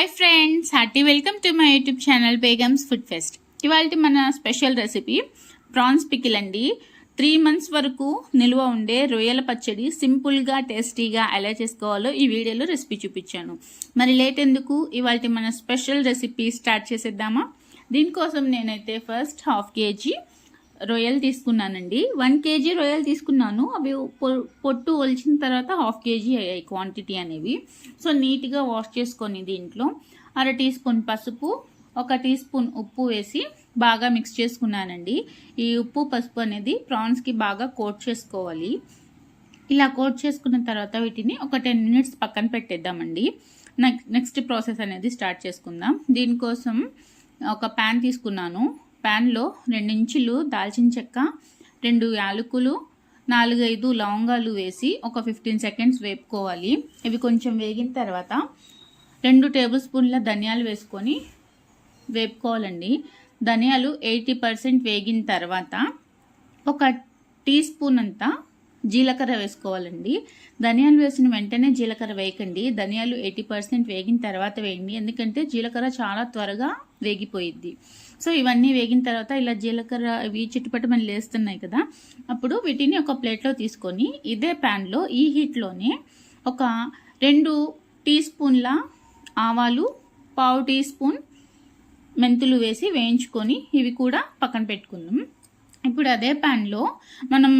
Hi friends hearty welcome to my YouTube channel Begum's food fest ఇవాళ మన special recipe prawns pickle అండి. Three months వరకు నిల్వ ఉండే రొయ్యల పచ్చడి సింపుల్గా టేస్టీగా ఎలా చేసుకోవాలో ఈ వీడియోలో రెసిపీ చూపించాను. మరి లేట్ ఎందుకు ఇవాళ మన స్పెషల్ రెసిపీ స్టార్ట్ చేసేద్దామా? దీనికోసం నేనైతే ఫస్ట్ హాఫ్ కేజీ రొయ్యలు తీసుకున్నానండి. వన్ కేజీ రొయ్యలు తీసుకున్నాను. అవి పొ- పొట్టు ఒలిచిన తర్వాత హాఫ్ కేజీ అయ్యాయి క్వాంటిటీ అనేవి. సో నీట్గా వాష్ చేసుకొని దీంట్లో అర టీ స్పూన్ పసుపు ఒక టీ స్పూన్ ఉప్పు వేసి బాగా మిక్స్ చేసుకున్నానండి. ఈ ఉప్పు పసుపు అనేది ప్రాన్స్కి బాగా కోట్ చేసుకోవాలి. ఇలా కోట్ చేసుకున్న తర్వాత వీటిని ఒక టెన్ మినిట్స్ పక్కన పెట్టేద్దామండి. నెక్- నెక్స్ట్ ప్రాసెస్ అనేది స్టార్ట్ చేసుకుందాం. దీనికోసం ఒక ప్యాన్ తీసుకున్నాను. ప్యాన్లో రెండు ఇంచులు దాల్చిన చెక్క రెండు యాలకులు నాలుగైదు లవంగాలు వేసి ఒక ఫిఫ్టీన్ సెకండ్స్ వేపుకోవాలి. ఇవి కొంచెం వేగిన తర్వాత రెండు టేబుల్ స్పూన్ల ధనియాలు వేసుకొని వేపుకోవాలండి. ధనియాలు ఎయిటీ పర్సెంట్ వేగిన తర్వాత ఒక టీ స్పూన్ అంతా జీలకర్ర వేసుకోవాలండి. ధనియాలు వేసిన వెంటనే జీలకర్ర వేయకండి. ధనియాలు ఎయిటీ పర్సెంట్ వేగిన తర్వాత వేయండి. ఎందుకంటే జీలకర్ర చాలా త్వరగా వేగిపోయిద్ది. సో ఇవన్నీ వేగిన తర్వాత ఇలా జీలకర్ర ఇవి చిట్టుపట్టమని లేస్తున్నాయి కదా. అప్పుడు వీటిని ఒక ప్లేట్లో తీసుకొని ఇదే ప్యాన్లో ఈ హీట్లోనే ఒక రెండు టీ స్పూన్ల ఆవాలు పావు టీ స్పూన్ మెంతులు వేసి వేయించుకొని ఇవి కూడా పక్కన పెట్టుకుందాం. ఇప్పుడు అదే ప్యాన్లో మనం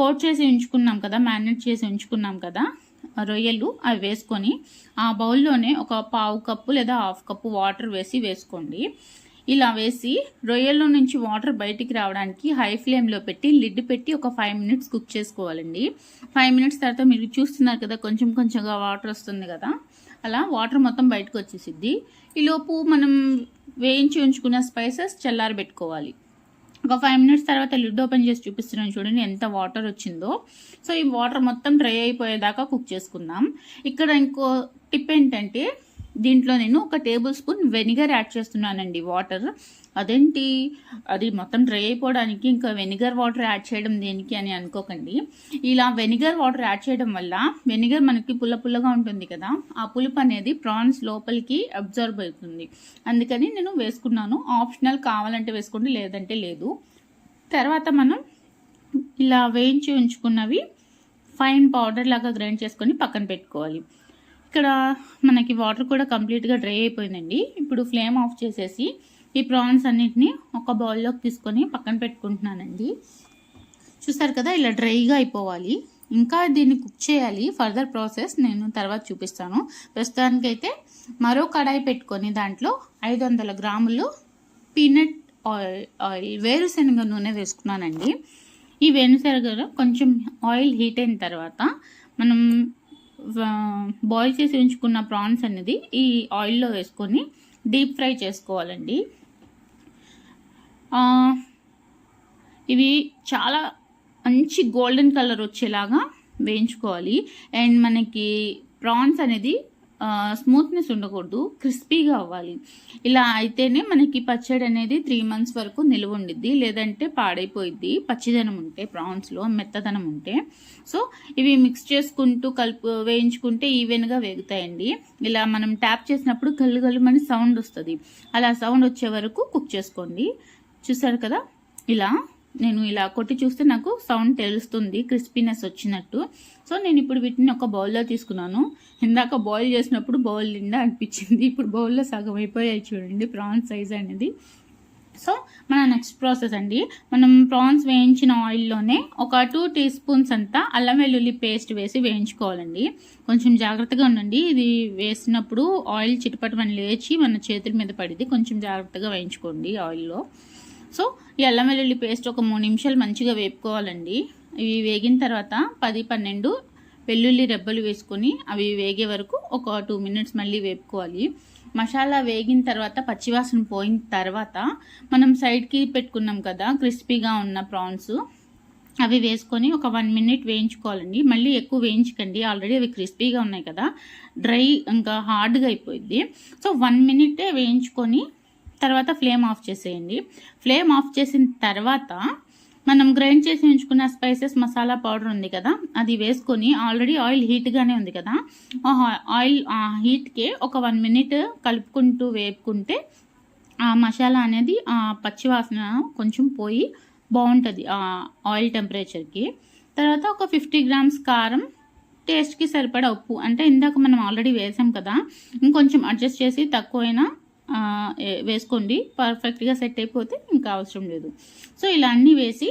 కోట్ చేసి ఉంచుకున్నాం కదా మ్యారినేట్ చేసి ఉంచుకున్నాం కదా రొయ్యలు అవి వేసుకొని ఆ బౌల్లోనే ఒక పావు కప్పు లేదా హాఫ్ కప్పు వాటర్ వేసి వేసుకోండి. ఇలా వేసి రొయ్యల్లో నుంచి వాటర్ బయటికి రావడానికి హై ఫ్లేమ్లో పెట్టి లిడ్ పెట్టి ఒక ఫైవ్ మినిట్స్ కుక్ చేసుకోవాలండి. ఫైవ్ మినిట్స్ తర్వాత మీరు చూస్తున్నారు కదా కొంచెం కొంచెంగా వాటర్ వస్తుంది కదా అలా వాటర్ మొత్తం బయటకు వచ్చేసిద్ది. ఈలోపు మనం వేయించి ఉంచుకున్న స్పైసెస్ చల్లారబెట్టుకోవాలి. ఒక ఫైవ్ మినిట్స్ తర్వాత లిడ్ ఓపెన్ చేసి చూపిస్తున్నాను చూడండి ఎంత వాటర్ వచ్చిందో. సో ఈ వాటర్ మొత్తం డ్రై అయిపోయేదాకా కుక్ చేసుకుందాం. ఇక్కడ ఇంకో టిప్ ఏంటంటే దీంట్లో నేను ఒక టేబుల్ స్పూన్ వెనిగర్ యాడ్ చేస్తున్నానండి వాటర్. అదేంటి? అది మొత్తం డ్రై అయిపోవడానికి ఇంకా వెనిగర్ వాటర్ యాడ్ చేయడం దేనికి అని అనుకోకండి. ఇలా వెనిగర్ వాటర్ యాడ్ చేయడం వల్ల వెనిగర్ మనకి పుల్ల పుల్లగా ఉంటుంది కదా ఆ పులుపు అనేది ప్రాన్స్ లోపలికి అబ్జర్వ్ అవుతుంది. అందుకని నేను వేసుకున్నాను. ఆప్షనల్ కావాలంటే వేసుకోండి లేదంటే లేదు. తర్వాత మనం ఇలా వేయించి ఉంచుకున్నవి ఫైన్ పౌడర్ లాగా గ్రైండ్ చేసుకొని పక్కన పెట్టుకోవాలి. ఇక్కడ మనకి వాటర్ కూడా కంప్లీట్గా డ్రై అయిపోయిందండి. ఇప్పుడు ఫ్లేమ్ ఆఫ్ చేసేసి ఈ ప్రాన్స్ అన్నిటిని ఒక బౌల్లోకి తీసుకొని పక్కన పెట్టుకుంటున్నానండి. చూస్తారు కదా ఇలా డ్రైగా అయిపోవాలి. ఇంకా దీన్ని కుక్ చేయాలి. ఫర్దర్ ప్రాసెస్ నేను తర్వాత చూపిస్తాను. ప్రస్తుతానికైతే మరో కడాయి పెట్టుకొని దాంట్లో ఐదు వందల గ్రాములు పీనట్ ఆయిల్ ఆయిల్ వేరుశనగ నూనె వేసుకున్నానండి. ఈ వేరుశనగ కొంచెం ఆయిల్ హీట్ అయిన తర్వాత మనం బాయిల్ చేసి ఉంచుకున్న ప్రాన్స్ అనేది ఈ ఆయిల్లో వేసుకొని డీప్ ఫ్రై చేసుకోవాలండి. ఇవి చాలా మంచి గోల్డెన్ కలర్ వచ్చేలాగా వేయించుకోవాలి. అండ్ మనకి ప్రాన్స్ అనేది స్మూత్నెస్ ఉండకూడదు క్రిస్పీగా అవ్వాలి. ఇలా అయితేనే మనకి పచ్చడి అనేది త్రీ మంత్స్ వరకు నిలువ ఉండిద్ది లేదంటే పాడైపోయిద్ది. పచ్చిదనం ఉంటే ప్రాన్స్లో మెత్తదనం ఉంటే. సో ఇవి మిక్స్ చేసుకుంటూ కలుపు వేయించుకుంటే ఈవెన్గా వేగుతాయండి. ఇలా మనం ట్యాప్ చేసినప్పుడు కళ్ళు గల్లు మన సౌండ్ వస్తుంది. అలా సౌండ్ వచ్చే వరకు కుక్ చేసుకోండి. చూసారు కదా? ఇలా నేను ఇలా కొట్టి చూస్తే నాకు సౌండ్ తెలుస్తుంది క్రిస్పీనెస్ వచ్చినట్టు. సో నేను ఇప్పుడు వీటిని ఒక బౌల్లో తీసుకున్నాను. ఇందాక బాయిల్ చేసినప్పుడు బౌల్ నిండా అనిపించింది. ఇప్పుడు బౌల్లో సగం అయిపోయాయి చూడండి ప్రాన్స్ సైజ్ అనేది. సో మన నెక్స్ట్ ప్రాసెస్ అండి. మనం ప్రాన్స్ వేయించిన ఆయిల్లోనే ఒక టూ టీ స్పూన్స్ అంతా అల్లం వెల్లుల్లి పేస్ట్ వేసి వేయించుకోవాలండి. కొంచెం జాగ్రత్తగా ఉండండి. ఇది వేసినప్పుడు ఆయిల్ చిటపటమని లేచి మన చేతుల మీద పడింది కొంచెం జాగ్రత్తగా వేయించుకోండి ఆయిల్లో సో ఈ అల్లం వెల్లుల్లి పేస్ట్ ఒక మూడు నిమిషాలు మంచిగా వేపుకోవాలండి. ఇవి వేగిన తర్వాత పది పన్నెండు వెల్లుల్లి రెబ్బలు వేసుకొని అవి వేగే వరకు ఒక టూ మినిట్స్ మళ్ళీ వేపుకోవాలి. మసాలా వేగిన తర్వాత పచ్చివాసన పోయిన తర్వాత మనం సైడ్కి పెట్టుకున్నాం కదా క్రిస్పీగా ఉన్న ప్రాన్స్ అవి వేసుకొని ఒక వన్ మినిట్ వేయించుకోవాలండి. మళ్ళీ ఎక్కువ వేయించకండి. ఆల్రెడీ అవి క్రిస్పీగా ఉన్నాయి కదా డ్రై ఇంకా హార్డ్గా అయిపోయింది సో వన్ మినిటే వేయించుకొని తర్వాత ఫ్లేమ్ ఆఫ్ చేసేయండి. ఫ్లేమ్ ఆఫ్ చేసిన తర్వాత మనం గ్రైండ్ చేసి ఉంచుకున్న స్పైసెస్ మసాలా పౌడర్ ఉంది కదా అది వేసుకొని ఆల్రెడీ ఆయిల్ హీట్గానే ఉంది కదా ఆ ఆయిల్ హీట్కి ఒక వన్ మినిట్ కలుపుకుంటూ వేపుకుంటే ఆ మసాలా అనేది ఆ పచ్చివాసన కొంచెం పోయి బాగుంటుంది ఆయిల్ టెంపరేచర్కి తర్వాత ఒక ఫిఫ్టీ గ్రామ్స్ కారం టేస్ట్కి సరిపడా ఉప్పు అంటే ఇందాక మనం ఆల్రెడీ వేసాం కదా ఇంకొంచెం అడ్జస్ట్ చేసి తక్కువైనా వేసుకోండి. పర్ఫెక్ట్గా సెట్ అయిపోతే ఇంకా అవసరం లేదు. సో ఇలా అన్నీ వేసి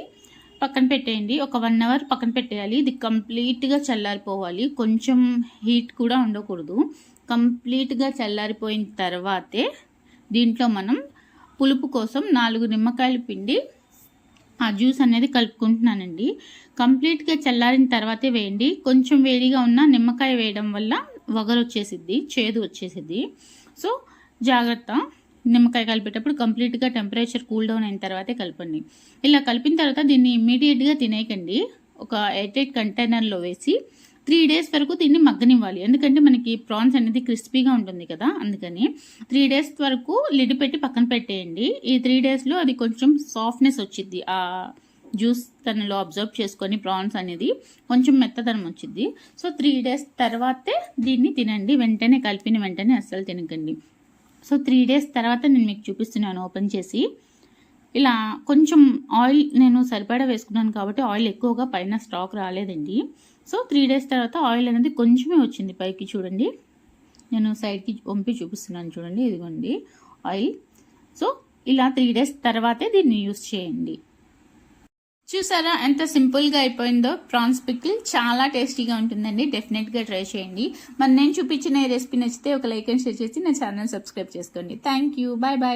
పక్కన పెట్టేయండి. ఒక వన్ అవర్ పక్కన పెట్టేయాలి. ఇది కంప్లీట్గా చల్లారిపోవాలి. కొంచెం హీట్ కూడా ఉండకూడదు. కంప్లీట్గా చల్లారిపోయిన తర్వాతే దీంట్లో మనం పులుపు కోసం నాలుగు నిమ్మకాయలు పిండి ఆ జ్యూస్ అనేది కలుపుకుంటున్నానండి. కంప్లీట్గా చల్లారిన తర్వాతే వేయండి. కొంచెం వేడిగా ఉన్న నిమ్మకాయ వేయడం వల్ల వగరు వచ్చేసిద్ది చేదు వచ్చేసిద్ది. సో జాగ్రత్త. నిమ్మకాయ కలిపేటప్పుడు కంప్లీట్గా టెంపరేచర్ కూల్ డౌన్ అయిన తర్వాతే కలపండి. ఇలా కలిపిన తర్వాత దీన్ని ఇమీడియట్గా తినేయకండి. ఒక ఎయిట్ ఎయిట్ కంటైనర్లో వేసి త్రీ డేస్ వరకు దీన్ని మగ్గనివ్వాలి. ఎందుకంటే మనకి ప్రాన్స్ అనేది క్రిస్పీగా ఉంటుంది కదా అందుకని త్రీ డేస్ వరకు లిడ్ పెట్టి పక్కన పెట్టేయండి. ఈ త్రీ డేస్లో అది కొంచెం సాఫ్ట్నెస్ వచ్చింది ఆ జ్యూస్ తనలో అబ్జర్వ్ చేసుకొని ప్రాన్స్ అనేది కొంచెం మెత్తదనం వచ్చింది సో త్రీ డేస్ తర్వాతే దీన్ని తినండి. వెంటనే కలిపిన వెంటనే అస్సలు తినకండి. సో త్రీ డేస్ తర్వాత నేను మీకు చూపిస్తున్నాను ఓపెన్ చేసి. ఇలా కొంచెం ఆయిల్ నేను సరిపడా వేసుకున్నాను కాబట్టి ఆయిల్ ఎక్కువగా పైన స్టాక్ రాలేదండి. సో త్రీ డేస్ తర్వాత ఆయిల్ అనేది కొంచెమే వచ్చింది పైకి చూడండి. నేను సైడ్కి వంపి చూపిస్తున్నాను చూడండి ఇదిగోండి ఆయిల్. సో ఇలా త్రీ డేస్ తర్వాతే దీన్ని యూస్ చేయండి. చూసారా ఎంత సింపుల్గా అయిపోయిందో? ప్రాన్స్ పికిల్ చాలా టేస్టీగా ఉంటుందండి. డెఫినెట్గా ట్రై చేయండి. మరి నేను చూపించిన ఈ రెసిపీ నచ్చితే ఒక లైక్ అండ్ షేర్ చేసి నా ఛానల్ సబ్స్క్రైబ్ చేసుకోండి. Thank you bye bye